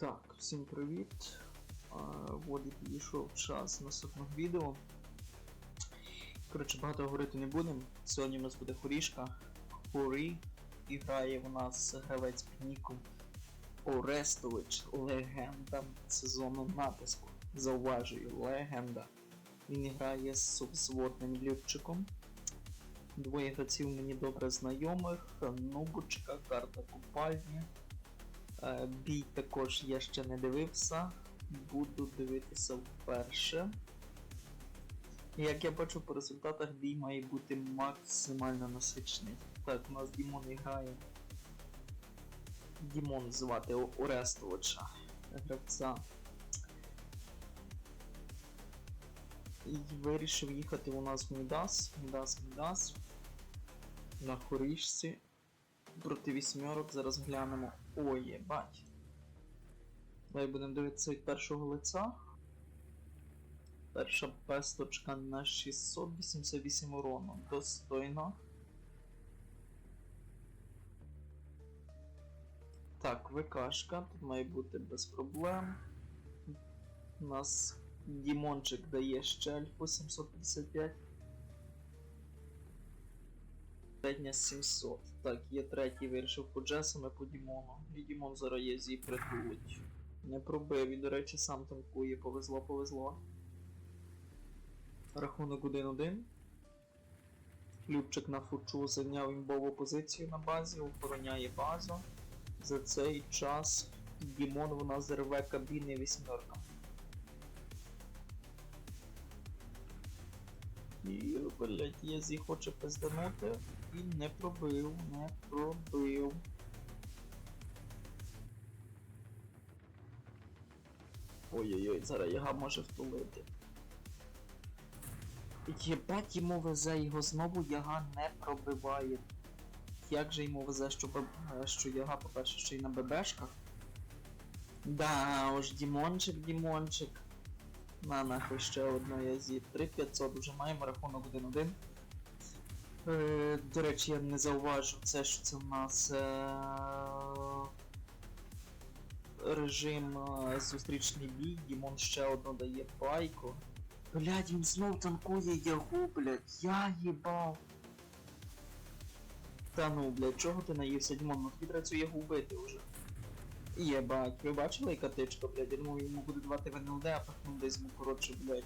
Так, всім привіт. А, підійшов час наступного відео. Коротше, багато говорити не будемо. Сьогодні у нас буде хорішка. Хорі. І грає у нас гравець під ніком Орестович, легенда сезону натиску. Зауважую, легенда. Він грає з субзводним Любчиком. Двоє гравців мені добре знайомих. Нубочка, карта купальні. Е, Бій також я ще не дивився. Буду дивитися вперше. Як я бачу по результатах, бій має бути максимально насичений. Так, у нас Дімон грає. Дімон звати Орестовича, гравця. І вирішив їхати у нас в Мідас, Мідас, Мідас. На хорішці проти вісьмерок зараз глянемо. Ой, єбать. Давай будемо дивитися від першого лиця. Перша песточка на 688 урону. Достойно. Так, ВКшка, тут має бути без проблем. У нас Дімончик дає щельфу 755. Середня 700. Так, є третій вирішив по Джесам і по Дімону. І Дімон зараз є зі притулить. Не пробив і, до речі, сам танкує, повезло, повезло. Рахунок 1-1. Любчик на фучу зайняв імбову позицію на базі, охороняє базу. За цей час Дімон нас зерве кабіни вісьмерка. І, блять, Єзі хоче пизданути і не пробив, не пробив. Ой-ой-ой, зараз яга може втулити. Єбать йому везе, його знову яга не пробиває. Як же йому везе, що, б... е, що яга, по-перше, ще й на ББшках? Да, уж Дімончик, Дімончик. На нахуй ще одну я зі 3500 вже маємо рахунок 1-1. Е, до речі, я не зауважу це, що це в нас е, режим е, зустрічний бій, Дімон ще одну дає пайку. Блядь, він знов танкує ягу, блядь, я їбав. Та ну, блядь, чого ти наївся, Дімон, ну треба цю ягу вбити вже. Єбать, ви бачили яка тичка, блядь? Я думав, йому буде давати в НЛД, а пахнув десь коротше, блядь.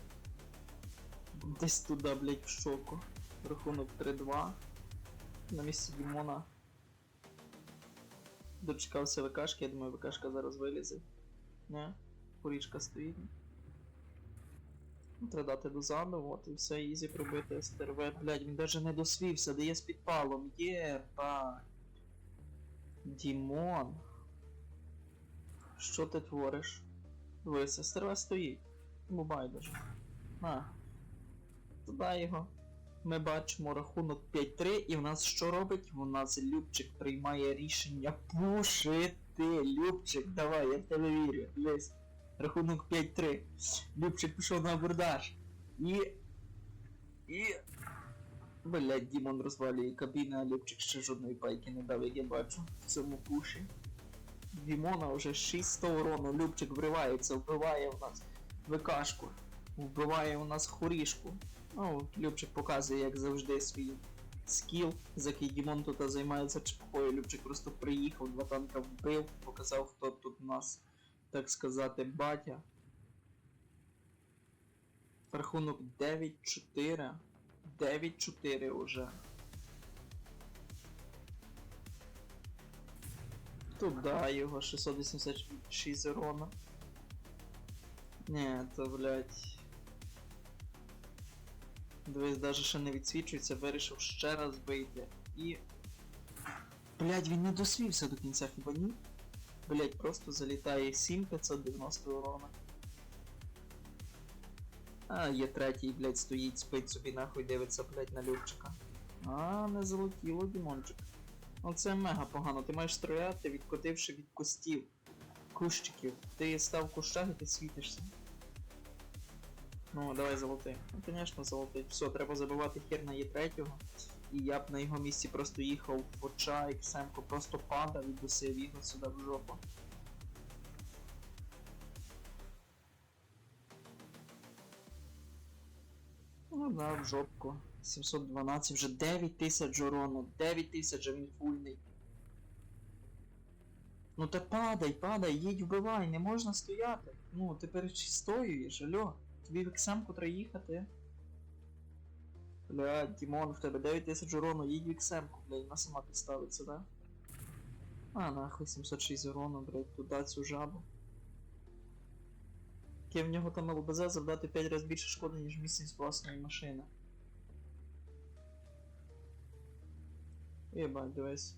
Десь туди, блядь, в шоку. Рахунок 3-2. На місці Дімона. Дочекався ВКшки, я думаю, ВКшка зараз вилізе. Не? Порічка стоїть. Треба дати дозаду, от і все, ізі пробити СТРВ. Блядь, він даже не досвівся, дає з підпалом. Є, Єбать. Дімон. Що ти твориш? Дивися, стерва стоїть. Ну байдуже. На. Туди його. Ми бачимо рахунок 5-3, і в нас що робить? У нас Любчик приймає рішення пушити. Любчик, давай, я в тебе вірю. Дивись. Рахунок 5-3. Любчик пішов на абордаж. І. І. Блять, Дімон розвалює кабіну, а Любчик ще жодної пайки не дав, як я бачу в цьому пуші. Дімона вже 600 урону, Любчик вривається, вбиває у нас ВКшку, вбиває у нас хорішку. Ну, Любчик показує, як завжди, свій скіл, за який Дімон тут займається чепухою. Любчик просто приїхав, два танка вбив, показав, хто тут у нас, так сказати, батя. Рахунок 9-4. 9-4 уже. Туда його 686 урона. Не, то блять. Дивись, даже ще не відсвічується, вирішив ще раз вийти. І. Блять, він не досвівся до кінця хіба ні? Блять, просто залітає 7590 урона. А, є третій, блять, стоїть, спить собі нахуй дивиться, блять, на Любчика. А, не залетіло, Дімончик. Оце мега погано. Ти маєш стріляти, відкотивши від кустів. Кущиків. Ти став в кущах і ти світишся. Ну, давай золотий. Ну, звісно, золотий. Все, треба забивати хір на е Є3. І я б на його місці просто їхав в оча і Семко просто падав і бусив його сюди в жопу. Ну да, в жопку. 712, вже 9 тисяч урону, 9 тисяч, а він фульний. Ну та падай, падай, їдь вбивай, не можна стояти. Ну, ти перечистоюєш, алло. Тобі в Іксемку треба їхати. Блядь, Дімон, в тебе 9 тисяч урону, їдь в Іксемку, блядь, вона сама підставиться, да? А, нахуй 706 урону, блядь, туди цю жабу. Яке в нього там ЛБЗ завдати 5 разів більше шкоди, ніж міцність власної машини. Єбать, дивись.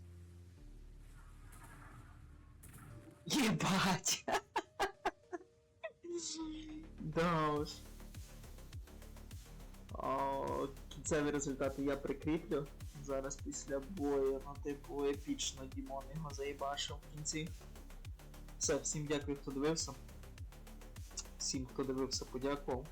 Єбать! да уж. О, кінцеві результати я прикріплю. Зараз після бою, ну типу епічно Дімон його заїбашив в кінці. Все, всім дякую, хто дивився. Всім, хто дивився, подякував.